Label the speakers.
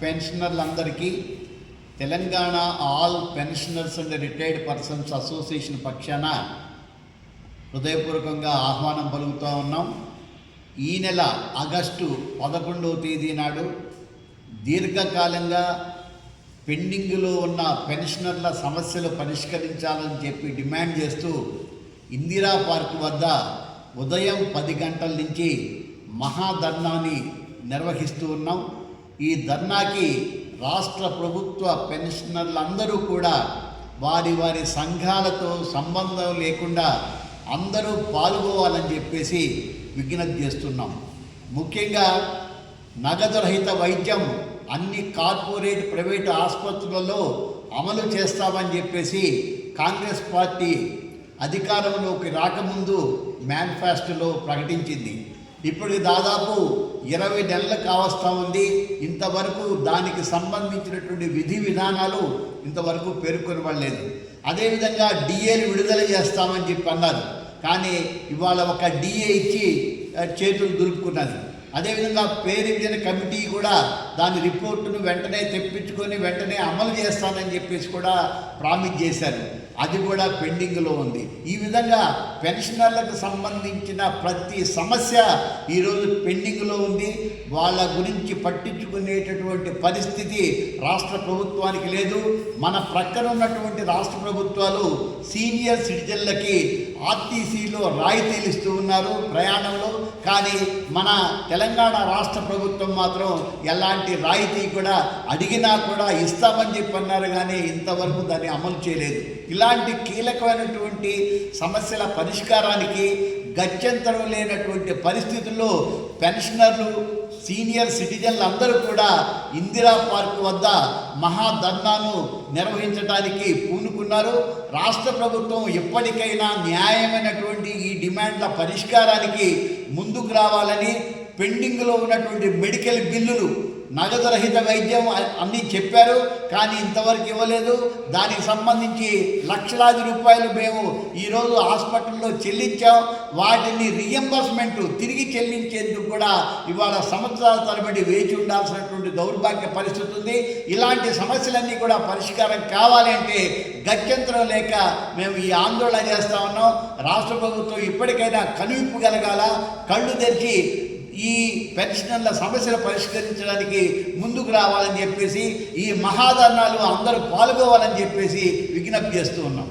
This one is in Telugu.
Speaker 1: పెన్షనర్లందరికీ Telangana all pensioners and retired persons association పక్షాన హృదయపూర్వకంగా ఆహ్వానం పలుకుతూ ఉన్నాం. ఈ నెల ఆగస్టు పదకొండవ తేదీ నాడు దీర్ఘకాలంగా పెండింగ్లో ఉన్న పెన్షనర్ల సమస్యలు పరిష్కరించాలని చెప్పి డిమాండ్ చేస్తూ ఇందిరా పార్క్ వద్ద ఉదయం పది గంటల నుంచి మహాధర్నాన్ని నిర్వహిస్తూ ఉన్నాం. ఈ ధర్నాకి రాష్ట్ర ప్రభుత్వ పెన్షనర్లందరూ కూడా వారి వారి సంఘాలతో సంబంధం లేకుండా అందరూ పాల్గొవాలని చెప్పేసి విజ్ఞప్తి చేస్తున్నాం. ముఖ్యంగా నగదు రహిత వైద్యం అన్ని కార్పొరేట్ ప్రైవేటు ఆసుపత్రులలో అమలు చేస్తామని చెప్పేసి కాంగ్రెస్ పార్టీ అధికారంలోకి రాకముందు మేనిఫెస్టోలో ప్రకటించింది. ఇప్పటికి దాదాపు ఇరవై నెలలు కావస్తా ఉంది. ఇంతవరకు దానికి సంబంధించినటువంటి విధి విధానాలు ఇంతవరకు పేర్కొనబడలేదు అదేవిధంగా డిఏలు విడుదల చేస్తామని చెప్పి అన్నారు. కానీ ఇవాళ ఒక డిఏ ఇచ్చి చేతులు దులుపుకున్నది అదేవిధంగా పేరు కమిటీ కూడా దాని రిపోర్టును వెంటనే తెప్పించుకొని వెంటనే అమలు చేస్తానని చెప్పేసి కూడా ప్రామిస్ చేశారు. అది కూడా పెండింగ్లో ఉంది. ఈ విధంగా పెన్షనర్లకు సంబంధించిన ప్రతి సమస్య ఈరోజు పెండింగ్లో ఉంది. వాళ్ళ గురించి పట్టించుకునేటటువంటి పరిస్థితి రాష్ట్ర ప్రభుత్వానికి లేదు. మన ప్రక్కన ఉన్నటువంటి రాష్ట్ర ప్రభుత్వాలు సీనియర్ సిటిజన్లకి ఆర్టీసీలో రాయితీలు ఇస్తూ ఉన్నారు ప్రయాణంలో. కానీ మన తెలంగాణ రాష్ట్ర ప్రభుత్వం మాత్రం ఎలాంటి రాయితీ కూడా అడిగినా కూడా ఇస్తామని చెప్పి అన్నారు కానీ ఇంతవరకు దాన్ని అమలు చేయలేదు. ఇలాంటి కీలకమైనటువంటి సమస్యల పరిష్కారానికి గత్యంతరం లేనటువంటి పరిస్థితుల్లో పెన్షనర్లు సీనియర్ సిటిజన్లు అందరూ కూడా ఇందిరా పార్క్ వద్ద మహాధర్నాను నిర్వహించడానికి పూనుకున్నారు. రాష్ట్ర ప్రభుత్వం ఎప్పటికైనా న్యాయమైనటువంటి ఈ డిమాండ్ల పరిష్కారానికి ముందుకు రావాలని పెండింగ్లో ఉన్నటువంటి మెడికల్ బిల్లులు నగదు రహిత వైద్యం అన్నీ చెప్పారు కానీ ఇంతవరకు ఇవ్వలేదు. దానికి సంబంధించి లక్షలాది రూపాయలు మేము ఈరోజు హాస్పిటల్లో చెల్లించాం. వాటిని రియంబర్స్మెంట్ తిరిగి చెల్లించేందుకు కూడా ఇవాళ సంవత్సరాల తరబడి వేచి ఉండాల్సినటువంటి దౌర్భాగ్య పరిస్థితి ఉంది. ఇలాంటి సమస్యలన్నీ కూడా పరిష్కారం కావాలి అంటే గత్యంతరం లేక మేము ఈ ఆందోళన చేస్తా ఉన్నాం. రాష్ట్ర ప్రభుత్వం ఇప్పటికైనా కనువిప్పు కలగాల. కళ్ళు తెరిచి ఈ పెన్షనర్ల సమస్యలు పరిష్కరించడానికి ముందుకు రావాలని చెప్పేసి ఈ మహాధర్నాలు అందరూ పాల్గొవాలని చెప్పేసి విజ్ఞప్తి చేస్తూ ఉన్నాం.